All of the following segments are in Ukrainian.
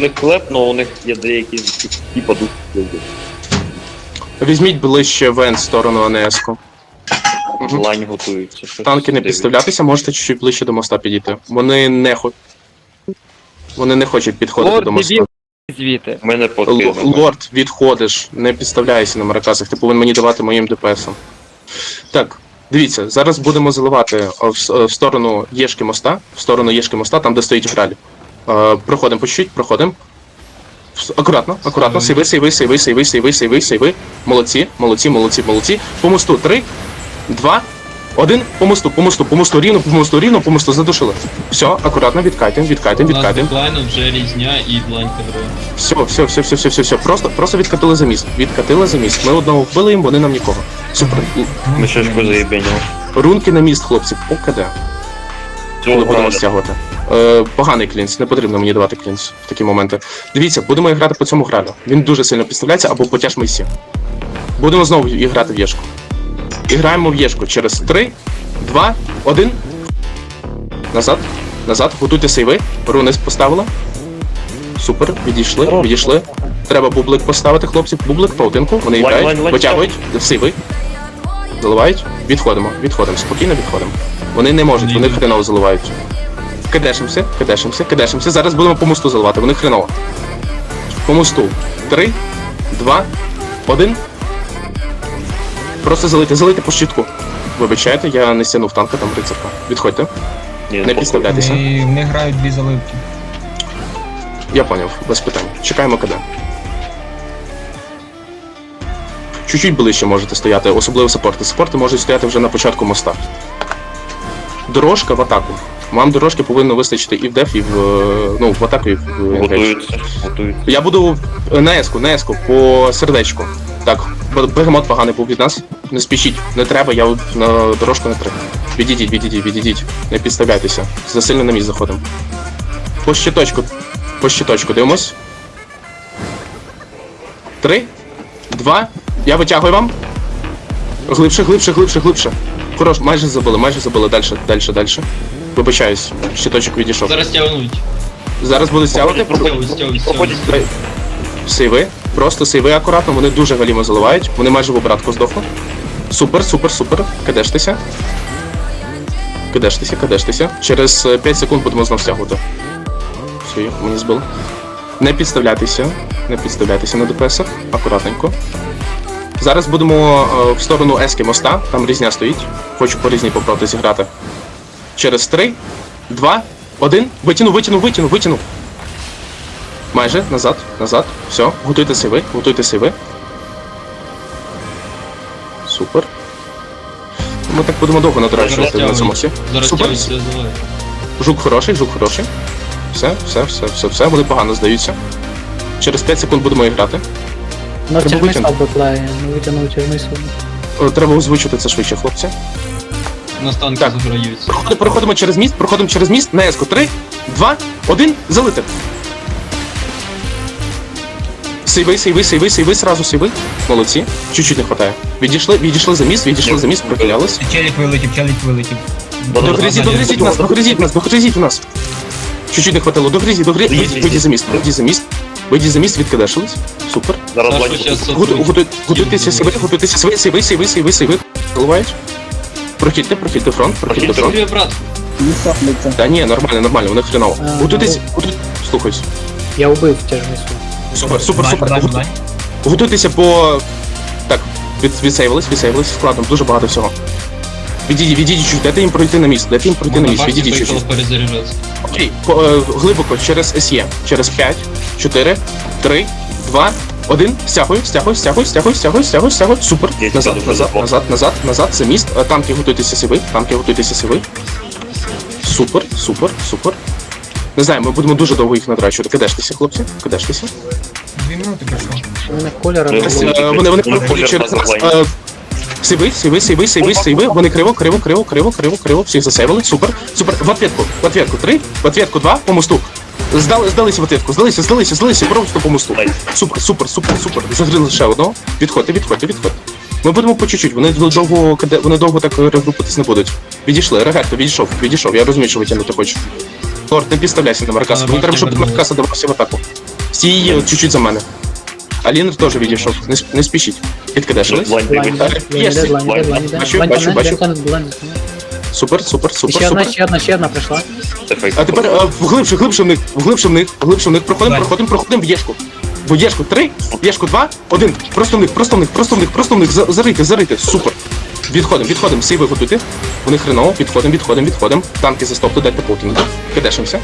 них хлеб, але у них є деякі ті подушки. Візьміть ближче в сторону АНС-ку. Мгм. Лань готуються. щось Танки не дивлюсь. підставлятися, можете чуть-чуть ближче до моста підійти. Вони не хо... Вони не хочуть підходити Лорд, до моста. Звідти. Мене Л- покинули. Лорд, відходиш, не підставляйся на маракасах, ти повинен мені давати моїм ДПСам. Так, дивіться, зараз будемо заливати в, с- е, в сторону Єшки моста, в сторону Єшки моста, там де стоїть граль. Е, Проходимо по чуть-чуть, проходимо. Акуратно, акуратно, сейви, сейви, сейви, сейви, сейви, сейви, сейви. Молодці, молодці, молодці, молодці. По мосту три, два, один, по мосту, по мосту, по мосту, рівно, по мосту, рівно, по мосту, задушили. Все, акуратно, відкатим, відкатим, У нас відкатим. дедлайну вже різня і блайн кадро. Все, все, все, все, все, все, все. Просто, просто відкатили за міст. Відкатили за міст. Ми одного вбили їм, вони нам нікого. Супер. Ми ще ж заєбеніло. Рунки на міст, хлопці. ОКД. Будемо стягувати. Е, поганий клінс, не потрібно мені давати клінс в такі моменти. Дивіться, будемо грати по цьому гралю. Він дуже сильно підставляється або по тяж мисі. Будемо знову грати в Єшку. І граємо в Єшку через 3, 2, 1. Назад. Назад. Готуйте сейви. Руни поставила. Супер, відійшли, відійшли. Треба бублик поставити, хлопці. Бублик, паутинку. Вони грають, витягують, сейви. Заливають. Відходимо, відходимо, спокійно відходимо. Вони не можуть, вони хреново заливають. Кидешимося, кидешимося, кидешимося. Зараз будемо по мосту заливати, вони хреново. По мосту. Три, два, один. Просто залийте, залийте по щитку. Вибачайте, я не стягнув танка, там рицарка. Відходьте, Ні, не підставляйтеся. І вони грають дві заливки. Я поняв, без питань. Чекаємо КД. Чуть-чуть ближче можете стояти, особливо саппорти. Саппорти можуть стояти вже на початку моста. Дорожка в атаку. Вам дорожки повинно вистачити і в деф, і в. е, Ну, в атаку, і в. Готуються, готуються. Я буду на еску, на еску, по сердечку. Так, бегемот поганий був від нас. Не спішіть, не треба, я на дорожку не треба. Відійдіть, відійдіть, відійдіть. Не підставляйтеся. Засильно на місць заходимо. По щиточку. По щиточку дивимось. Три, два. Я витягую вам. Глибше, глибше, глибше, глибше. Хорош, майже забили, майже забили. Дальше, дальше, дальше. Вибачаюсь, щиточок відійшов. Зараз тягнуть. Зараз буду стягувати. Стягують, стягують, Проходять. Сейви. Просто сейви акуратно, вони дуже галімо заливають. Вони майже в обратку здохли. Супер, супер, супер. Кидештеся. Кидештеся, кидештеся. Через е, 5 секунд будемо знов стягувати. Все, мені збило. Не підставляйтеся. Не підставляйтеся на ДПСах. Акуратненько. Зараз будемо е, в сторону Ески моста, там різня стоїть. Хочу по різні попробувати зіграти. Через 3, 2, 1. Витягну, витягну, витягну, витягну. Майже, назад, назад. Все, готуйте сейви, готуйте сейви. Супер. Ми так будемо довго надрачувати на цьому всі. Супер. Жук хороший, жук хороший. Все, все, все, все, все, вони погано здаються. Через 5 секунд будемо грати. Ну, Треба витягнути. тяжмисла. Е, Треба озвучити це швидше, хлопці. На станки Так. заграються. Проходимо, проходимо через міст, проходимо через міст на еску. 3, 2, 1, залити. Сейви, сейви, сейви, сейви, сразу сейви. Молодці. Чуть-чуть не хватає. Відійшли, відійшли за міст, відійшли за міст, прохилялись. Челік вилетів, челік вилетів. Догрізіть, догрізіть нас, догрізіть нас, догрізіть нас. Чуть-чуть не хватило, догрізіть, догрізіть. Вийдіть, вийдіть за міст, вийдіть за міст. Вийдіть за міст, відкидешились. Супер. Зараз щас готу- Готуйтеся сейви, готуйтеся сейви, сейви, сейви, сейви, сейви. Заливають. Прохідьте, прохідьте фронт, прохідьте фронт. Прикрив, брат. Та ні, нормально, нормально, вони хреново. А, Готуйтесь, готуй... Слухаюсь. Я убив тяжмислу. Супер, супер, Блайн, супер. блайн, Готу- блайн. Готуйтеся по. Так, від, відсейвились, відсейвились складом, дуже багато всього. Відійдіть, відійдіть чуть, дайте їм пройти на міст, дайте їм пройти на башні відійдіть чуть. Окей, по, е, глибоко через SE. Через 5, 4, 3, 2, 1. Стягую, стягую, стягую, стягую, стягую, стягую, стягую. Супер. Є Назад, назад, назад, назад, назад. Це міст. Е, Танки готуйтеся сиви, танки готуйтеся сиви. Супер, супер, супер. Не знаю, ми будемо дуже довго їх надрачувати. Кидештеся, хлопці, кидештеся. Дві минути. У мене Ну, було. Е, Вони вони проходять через нас. Е, Сиви, сиви, сиви, сиви, сиви. Вони криво, криво, криво, криво, криво, криво. Всіх засейвили. Супер. Супер. В ответку. В ответку три. В ответку два. По мосту. Здали, здалися в. Здалися, здалися, здалися. Просто по мосту. Супер, супер, супер, супер. Загрили ще одного. Відходьте, відходьте, відходьте. Ми будемо по чуть-чуть. Вони довго, вони довго так регрупитись не будуть. Відійшли. Регетто, відійшов, відійшов. Я розумію, що ви тягнути хочеш. Лорд, не підставляйся на Маркаса. Мені треба, щоб Маркаса давався в атаку. Стій от чуть-чуть за мене. Алінер теж відійшов. Не, не спішіть. Іде. Бачу, бачу, бачу. Супер, супер, супер, ще одна, супер. ще одна, ще одна прийшла. Це фейк. А тепер е, вглибше, глибше в них, вглибше в них, вглибше в них. Проходимо, Давай. проходимо, проходимо в Єшку. В Єшку три, в Єшку два, один. Просто в них, просто в них, просто в них, просто в них. За- Зарити, зарити. Супер. Відходимо, відходимо, сейви готуйте. Вони хреново, відходимо, відходимо, відходимо. Танки застопли, дайте полкінути. Кидешимося.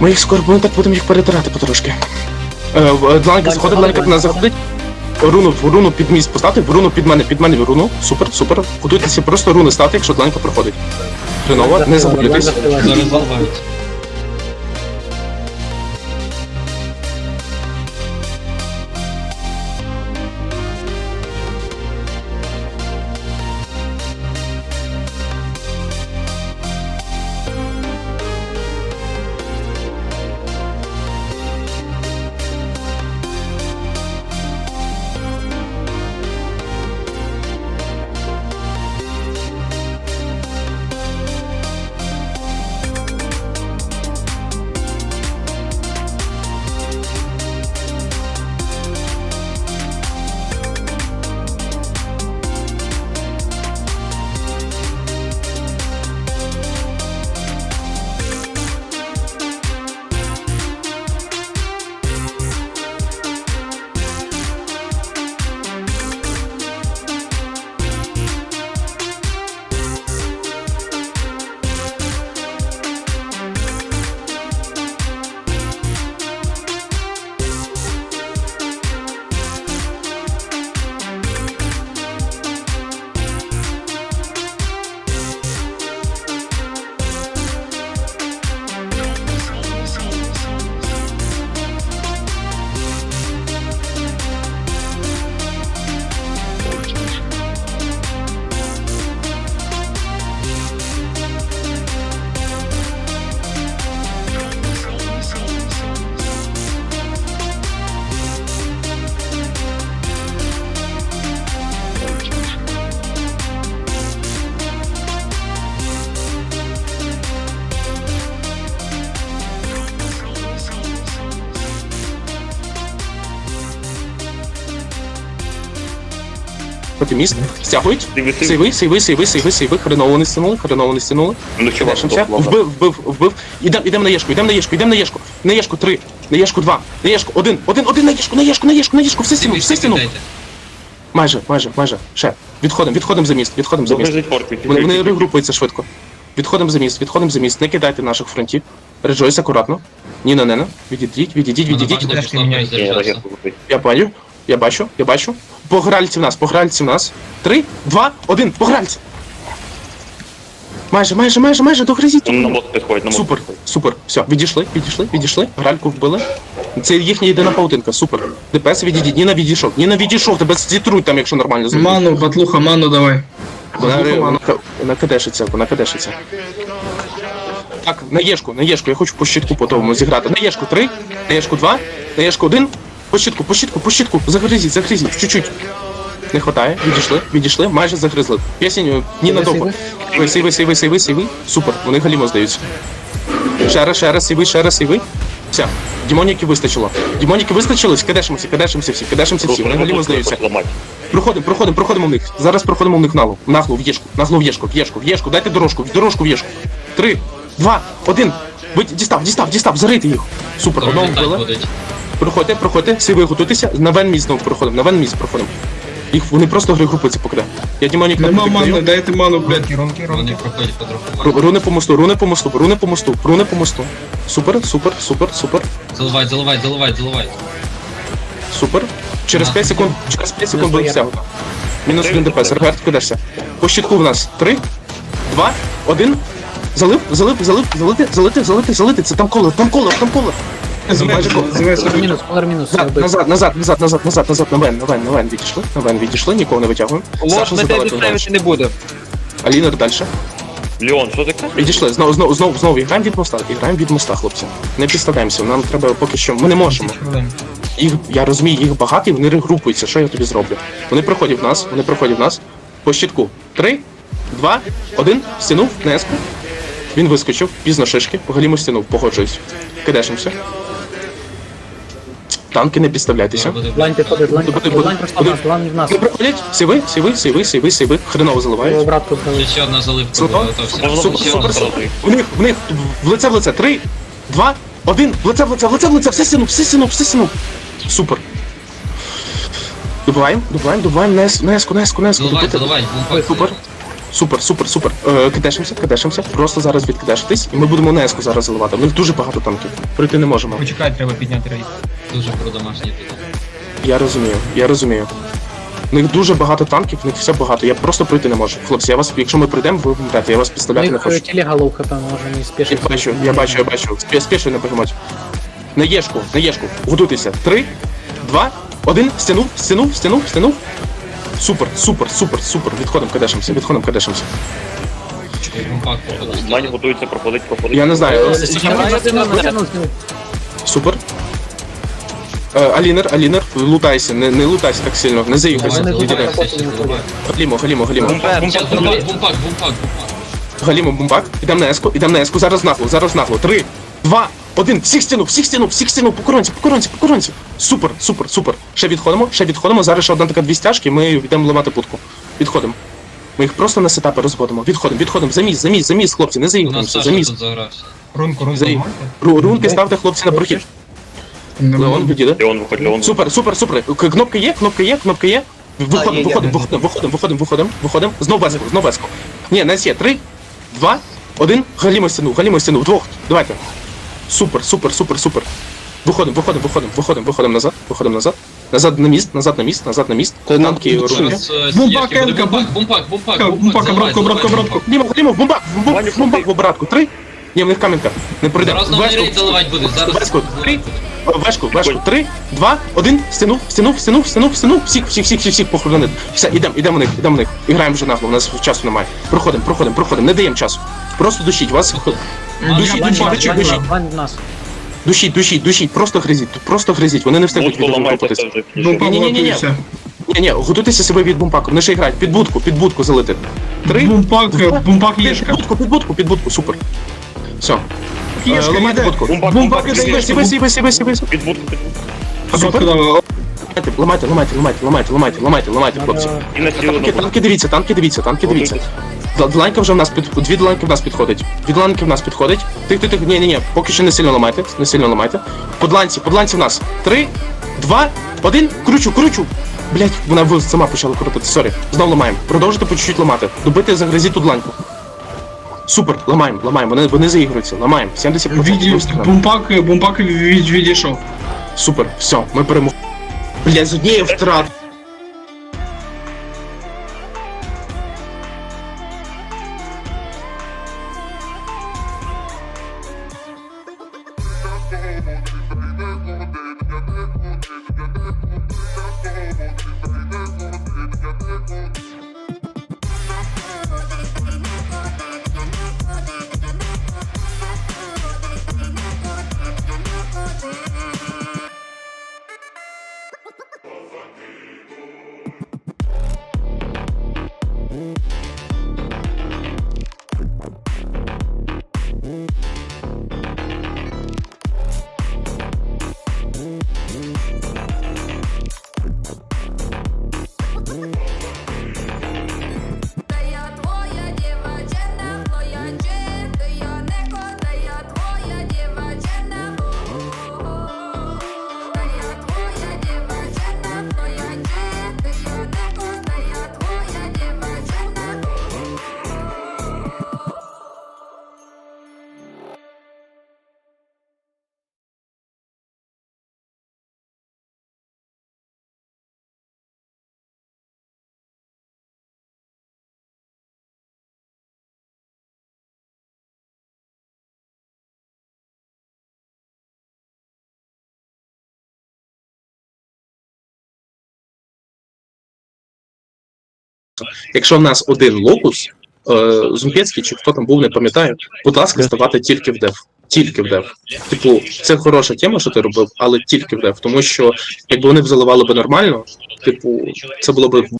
Ми їх скоро будемо так будемо їх перетирати потрошки. Е, в- е, Дланка заходить, нас заходить. Руну, в руну під мій постати, в руну під мене, під мене в руну. Супер, супер. Готуйтеся просто руни стати, якщо Дланка проходить. Хреново, не забудьтесь. Зараз заливають. Проти міст. Стягують. Сейви, сейви, сейви, сейви, сейви. Хреново не стянули, хреново не стянули. Ну хіба що Вбив, вбив, вбив. Ідем, ідем на Єшку, ідем на Єшку, ідем на Єшку. На Єшку три, на Єшку два, на Єшку один, один, один на Єшку, на Єшку, на Єшку, на Єшку, все стіну, все стіну. Майже, майже, майже. Ще. Відходимо, відходимо за міст, відходимо за міст. Вони, вони регрупуються швидко. Відходимо за міст, відходимо за міст, не кидайте наших фронтів. Реджойс акуратно. Ніна, нена. Відійдіть, відійдіть, відійдіть. Ракету летить. Я бачу, я бачу, я бачу. Погральці в нас, погральці в нас. Три, два, один, погральці. Майже, майже, майже, майже, догризіть. На мост підходить, на мост Супер, підходить. супер. Все, відійшли, відійшли, відійшли. Гральку вбили. Це їхня єдина паутинка, супер. ДПС відійдіть, Ніна відійшов. Ніна відійшов, тебе зітрують там, якщо нормально зробити. Ману, батлуха, ману давай. Вона, вона, вона кадешиться, вона кадешиться. Так, на Єшку, на Єшку, я хочу по щитку по тому зіграти. На Єшку 3, на Єшку 2, на Єшку 1. По щитку, по щитку, по щитку. Загризіть, загризіть, чуть-чуть. Не хватає, відійшли, відійшли, майже загризли. Пісень ні надовго. Сейви, сейви, сейви, сейви. Супер, вони галімо здаються. Ще раз, ще раз, сейви, ще раз, сейви. Все, демоніки вистачило. Демоніки вистачилось, кидешимося, кидешимося всі, кидешимося всі, вони галімо здаються. Проходимо, проходимо, проходимо в них. Зараз проходимо в них нагло. Нагло в єшку. Нагло в єшку, в єшку, в єшку. Дайте дорожку, в дорожку в єшку. Три, два, один. Ви дістав, дістав, дістав, зарити їх. Супер, одного вбили. Проходьте, проходьте, сиви готуйтеся. На вен міст знову проходимо, на вен міст проходимо. Їх вони просто гри групи покиде. Я Дімонік так Нема мани, дайте ману, блядь. Рунки, рунки, проходять Руни по мосту, руни по мосту, руни по мосту, руни по мосту. Супер, супер, супер, супер, Заливають, заливають, заливають, заливають. супер. Через 5 секунд, через 5 секунд буде все. Мінус один ДПС, регард кидешся. По щитку в нас 3, 2, 1. Залив, залив, залив, залити, залити, залити, залити. Це там коло, там коло, там коло. Мінус, мінус. Назад, назад, назад, назад, назад, назад, на вен, на вен, на вен відійшли, на вен відійшли, нікого не витягуємо. Саша задавати вдалося. не буде. Алінер далі. Леон, що таке? Відійшли, знову, знову, знову, знову, граємо від моста, граємо від моста, хлопці. Не підставляємося, нам треба поки що, ми не можемо. Їх, я розумію, їх багато, і вони регрупуються. Що я тобі зроблю? Вони проходять в нас, вони проходять в нас. По щитку. Три, два, один. Стянув на еску. Він вискочив, пізно шишки, погалімо стянув, погоджуюсь. Кидешимося. Танки не підставляйтеся. Лайн підходить, Буде- підходить. Лайн пройшла в нас, лайн в нас. Не проходять, сиви, сиви, сиви, сиви, сиви, хреново заливають. Обратку здали. Ще одна заливка Слухай. буде готовся. Супер, супер, супер. В них, в них, в лице, в лице. Три, два, один, в лице, в лице, в лице, в лице, все синув, все синув, все синув. Супер. Добиваємо, добиваємо, добиваємо, на еску, на еску, на еску, на еску. Заливай, Добити. заливай, бумпак. Супер. Супер, супер, супер. Е, кидешимося, кидешимося. Просто зараз відкидешитись, і ми будемо на еску зараз заливати. В них дуже багато танків. Пройти не можемо. Почекай, треба підняти рейд. Дуже про домашні тут. Я розумію, я розумію. В них дуже багато танків, в них все багато. Я просто пройти не можу. Хлопці, я вас, якщо ми прийдемо, ви вмрете, я вас У підставляти не хочу. е, телега лоу хп, може не Я бачу, я бачу, я бачу. Спі- Спішуй на бегемот. На єшку, на єшку. Готуйтеся. Три, два, один. Стянув, стянув, стянув, стянув. Супер, супер, супер, супер. Відходимо, кадешимося, відходимо, кадешимося. Бумпак. Лайн готується проходить, проходить. Я не знаю. Е. Супер. Е, Алінер, Алінер, лутайся, не, не лутайся так сильно, не заїхайся. Заливай. Галімо, галімо, галімо. Бумпак, бумпак, Бумпак, бумпак, бумпак, бумпак. Галімо, бумбак. Ідемо на еску, ідемо на еску. Зараз нагло, зараз нагло. Три, два, один. Всіх стінув, всіх стінув, всіх стінув. По коронці, по коронці, по коронці. Супер, супер, супер. Ще відходимо, ще відходимо. Зараз ще одна така дві стяжки, ми йдемо ламати путку. Відходимо. Ми їх просто на сетапи розводимо. Відходимо, відходимо. Заміс, заміс, заміс, хлопці, не У заїхаємося. Заміс. Рунку, рунку Заїх. Ру- Рунки ставте, хлопці, на прохід. Леон, відійде. Леон, виходь, Леон. Супер, супер, супер. К- Кнопка є, кнопка є, кнопка є. Виходимо, виходимо, виходимо, виходимо, виходимо, виходимо, виходимо. Знов веску, знов веску. Ні, нас є. Три, два, один. Галімо стіну, галімо стіну. Вдвох. Давайте. Супер, супер, супер, супер. Виходимо, виходимо, виходимо, виходимо, виходимо назад, виходимо назад. Назад на міст, назад на міст, назад на міст. Танки, е, Бумпак, Енка, бумпак, бумпак, бумпак, Бумпак, бумпак, обратку, обратку, обратку. бумпак. Галімо, галімо, бумбак, бумбак, в бумбак обратку. Три. Ні, в них камінка. Не пройде. Зараз нам рейд заливати буде, зараз. Вешку, три, вешку, вешку, три, два, один, стянув, стянув, стянув, стянув, стянув, всіх, всіх, всіх, всіх, всіх похоронити. Все, ідемо, ідемо в них, ідемо в них. Іграємо вже нагло, у нас часу немає. Проходимо, проходимо, проходимо, не даємо часу. Просто душіть, вас душіть, душіть, нас, душіть, душіть, душіть, душіть, душіть, просто гризіть, просто гризіть, вони не встигнуть ламайте, відрухатися. це. Ні, ні, ні, ні, ні. Ні, ні, готуйтеся себе від бумпаку, вони ще грають, під будку, під будку залити. Три, Бумпак, два, бумпак під єшка. будку, під будку, під будку, супер. Все, Е, ламайте йде. будку. Бумпак, Бумпак бумпак, іде. Під будку, під будку. Супер. Обратку Ламайте, ламайте, ламайте, ламайте, ламайте, ламайте, ламайте, хлопці. І на сілу Танки, танки дивіться, танки дивіться, танки дивіться. Дланька вже в нас під дві дланки в нас підходить. Дві дланки в нас підходить. Тих, тих, тих, ні, ні, ні, поки що не сильно ламайте, не сильно ламайте. По дланці, по дланці в нас. Три, два, один, кручу, кручу. Блять, вона сама почала крутити, сорі. Знов ламаємо. Продовжуйте по чуть-чуть ламати. Добити, загризіть ту дланьку. Супер, ламаємо, ламаємо, вони, вони заігруються, ламаємо. 70% Віді- Бумпак, бумпак від- відійшов. Супер, все, ми перемогли. Блять, з однієї втрат. Якщо в нас один локус, е, Зумпецький чи хто там був, не пам'ятаю, будь ласка, ставати тільки в деф. Тільки в деф. Типу, це хороша тема, що ти робив, але тільки в деф. Тому що якби вони б заливали би нормально, типу, це було б